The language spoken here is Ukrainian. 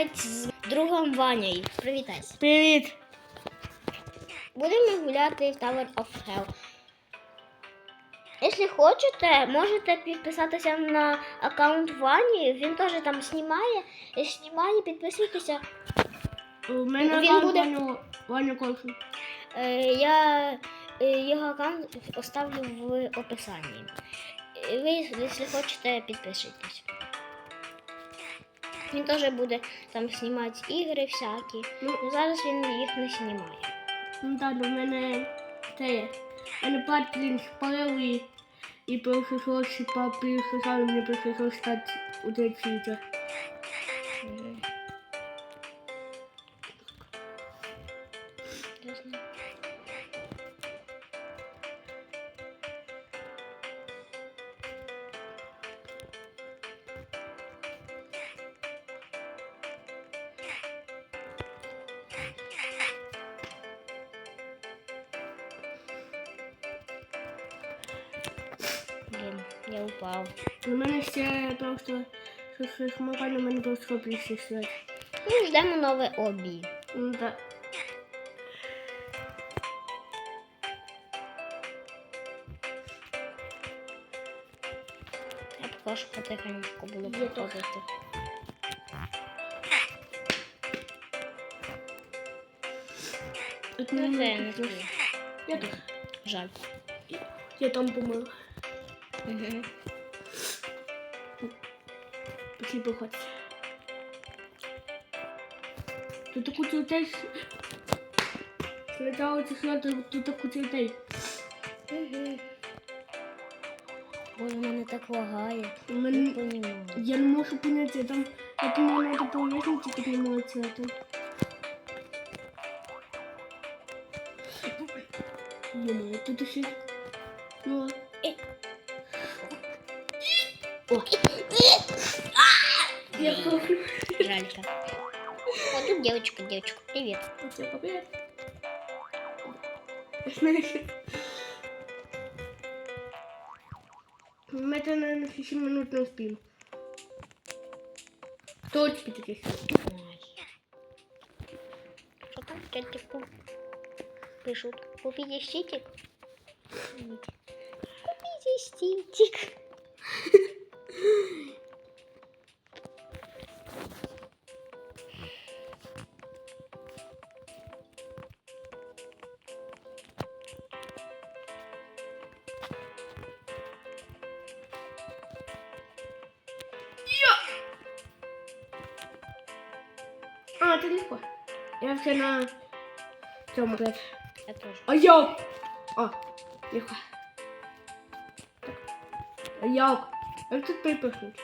гуляти з другом Ванею. Привітайся. Привіт. Будемо гуляти в Tower of Hell. Якщо хочете, можете підписатися на аккаунт Вані. Він теж там знімає. Знімає, підписуйтеся. У мене Він буде- Ваня, Ваня Колшин. Е, Я е, його аккаунт оставлю в описанні. Ви, якщо хочете, підпишитесь. Він теж буде там знімати ігри всякі. Ну, зараз він їх не знімає. ну так, у мене це мене Патрін спалив і, і що папі сказав, мені прийшло стати у цей я упав. У мене ще просто щось морально, мене просто свят. Ну, ждемо нове обі. Ну так. Я поки що потихеньку буду проходити. От Ну, не знаю. Я теж. Жаль. Я там помила. Пошли походити. Тут таку цвітей. Слетало це свято, тут таку цвітей. Угу. Боже, мене так лагає. Не Я не можу поняти, там, я думаю, надо по лестнице подниматься, а там... Ё-моё, тут еще... Ну, Жалька. Вот тут девочка, девочка, привет. Всем привет. Мы это, наверное, 6 минут не успеем. Успеет таких? Что там в чате пишут? Купите ститик? Купите ститик. А, это легко. Я все на... Тему, блядь. Я тоже. А я... А, легко. А я... Я тут припихнуть.